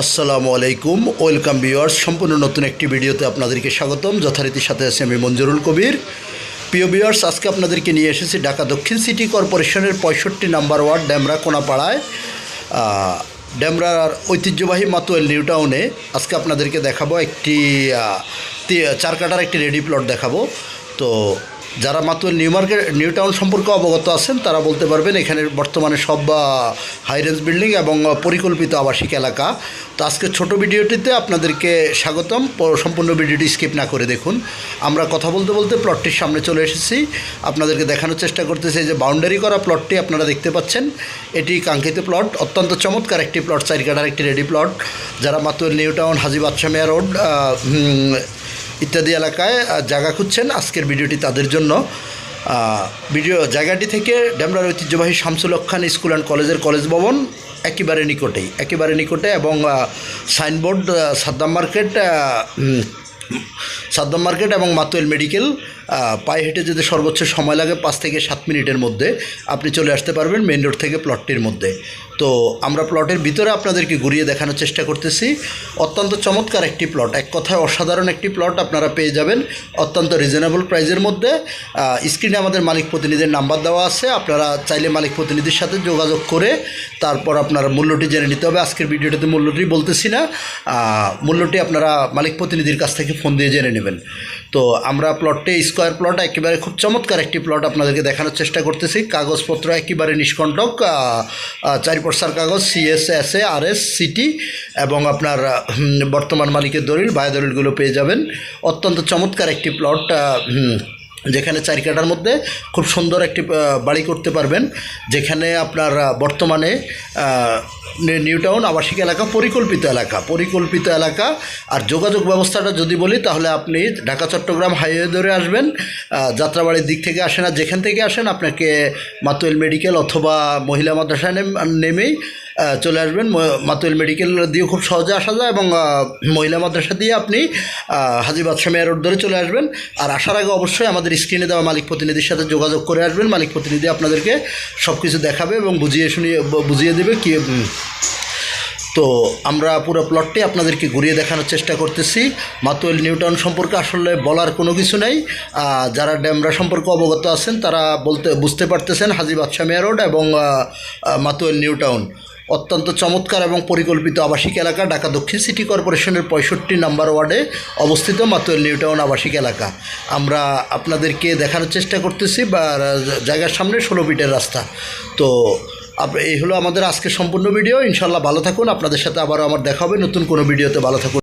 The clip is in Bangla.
আসসালামু আলাইকুম, ওয়েলকাম ভিউয়ার্স। সম্পূর্ণ নতুন একটি ভিডিওতে আপনাদেরকে স্বাগতম। যথারীতির সাথে আছি আমি মঞ্জুরুল কবির। প্রিয় ভিউয়ার্স, আজকে আপনাদেরকে নিয়ে এসেছি ঢাকা দক্ষিণ সিটি কর্পোরেশনের পঁয়ষট্টি নাম্বার ওয়ার্ড ড্যামরা কোনাপাড়ায়। ড্যামরার ঐতিহ্যবাহী মাতুয়েল নিউ টাউনে আজকে আপনাদেরকে দেখাবো একটি চার কাটার একটি রেডি প্লট দেখাবো। তো যারা মাত্র নিউ মার্কেট, নিউ টাউন সম্পর্কে অবগত আছেন, তারা বলতে পারবেন এখানে বর্তমানে সব হাই রেঞ্জ বিল্ডিং এবং পরিকল্পিত আবাসিক এলাকা। তো আজকে ছোট ভিডিওটিতে আপনাদেরকে স্বাগতম। সম্পূর্ণ ভিডিওটি স্কিপ না করে দেখুন। আমরা কথা বলতে বলতে প্লটটির সামনে চলে এসেছি। আপনাদেরকে দেখানোর চেষ্টা করতেছি যে বাউন্ডারি করা প্লটটি আপনারা দেখতে পাচ্ছেন। এটি কাঙ্ক্ষিত প্লট অত্যন্ত চমৎকার একটি প্লট চারিকাটার একটি রেডি প্লট যারা মাত্র নিউ টাউন হাজি বাদশাহ রোড ইত্যাদি এলাকায় জায়গা খুঁজছেন। আজকের ভিডিওটি তাদের জন্য। ভিডিও জায়গাটি থেকে ডেমরার ঐতিহ্যবাহী শামসুল খান স্কুল অ্যান্ড কলেজের কলেজ ভবন একেবারে নিকটেই, একেবারে নিকটে এবং signboard Saddam market Saddam market এবং মাতুয়েল মেডিকেল পায়ে হেঁটে যেতে সর্বোচ্চ সময় লাগে পাঁচ থেকে সাত মিনিটের মধ্যে আপনি চলে আসতে পারবেন মেন রোড থেকে প্লটটির মধ্যে। তো আমরা প্লটের ভিতরে আপনাদেরকে ঘুরিয়ে দেখানোর চেষ্টা করতেছি। অত্যন্ত চমৎকার একটি প্লট, এক কথায় অসাধারণ একটি প্লট আপনারা পেয়ে যাবেন অত্যন্ত রিজনেবল প্রাইজের মধ্যে। স্ক্রিনে আমাদের মালিক প্রতিনিধির নাম্বার দেওয়া আছে, আপনারা চাইলে মালিক প্রতিনিধির সাথে যোগাযোগ করে তারপর আপনার মূল্যটি জেনে নিতে হবে। আজকের ভিডিওটিতে মূল্যটি বলতেছি না মূল্যটি আপনারা মালিক প্রতিনিধির কাছ থেকে ফোন দিয়ে জেনে নেবেন। তো আমরা প্লটটি স্কোয়ার প্লট একেবারে খুব চমৎকার একটি প্লট আপনাদেরকে দেখানোর চেষ্টা করতেছি। কাগজপত্র একেবারে নিষ্কণ্টক আহ, আহ, চারি পর্সার কাগজ CS S A R S city এবং আপনার বর্তমান মালিকের দলিল বায়ু দলিলগুলো পেয়ে যাবেন। অত্যন্ত চমৎকার একটি প্লট যেখানে চারি কাটার মধ্যে খুব সুন্দর একটি বাড়ি করতে পারবেন, যেখানে আপনার বর্তমানে নিউ টাউন আবাসিক এলাকা, পরিকল্পিত এলাকা। পরিকল্পিত এলাকা। আর যোগাযোগ ব্যবস্থাটা যদি বলি, তাহলে আপনি ঢাকা, চট্টগ্রাম হাইওয়ে ধরে আসবেন যাত্রাবাড়ির দিক থেকে আসেন, আর যেখান থেকে আসেন, আপনাকে মাতুয়েল মেডিকেল অথবা মহিলা মাদ্রাসায় নেম- নেমেই চলে আসবেন। মাতুল মেডিকেল দিয়ে খুব সহজে আসা যায় এবং মহিলা মাদ্রাসা দিয়ে আপনি হাজি বাদশাহ মেয়ার রোড ধরে চলে আসবেন। আর আসার আগে অবশ্যই আমাদের স্ক্রিনে দেওয়া মালিক প্রতিনিধির সাথে যোগাযোগ করে আসবেন। মালিক প্রতিনিধি আপনাদেরকে সব কিছু দেখাবে এবং বুঝিয়ে শুনিয়ে বুঝিয়ে দেবে কি তো আমরা পুরো প্লটটি আপনাদেরকে ঘুরিয়ে দেখানোর চেষ্টা করতেছি। মাতুয়েল নিউটাউন সম্পর্কে আসলে বলার কোনো কিছু নেই। যারা ড্যামরা সম্পর্কে অবগত আছেন, তারা বলতে, বুঝতে পারতেছেন হাজি বাদশাহ মেয়া রোড এবং মাতুয়েল নিউটাউন অত্যন্ত চমৎকার এবং পরিকল্পিত আবাসিক এলাকা, ঢাকা দক্ষিণ সিটি কর্পোরেশনের পঁয়ষট্টি নাম্বার ওয়ার্ডে অবস্থিত মাতুয়েল নিউটাউন আবাসিক এলাকা। আমরা আপনাদেরকে দেখানোর চেষ্টা করতেছি, বা, জায়গার সামনে ষোলো ফিটের রাস্তা। তো এই হলো আমাদের আজকে সম্পূর্ণ ভিডিও ইনশাল্লাহ ভালো থাকুন। আপনাদের সাথে আবারও আমার দেখা হবে। নতুন কোনো ভিডিওতে ভালো থাকুন।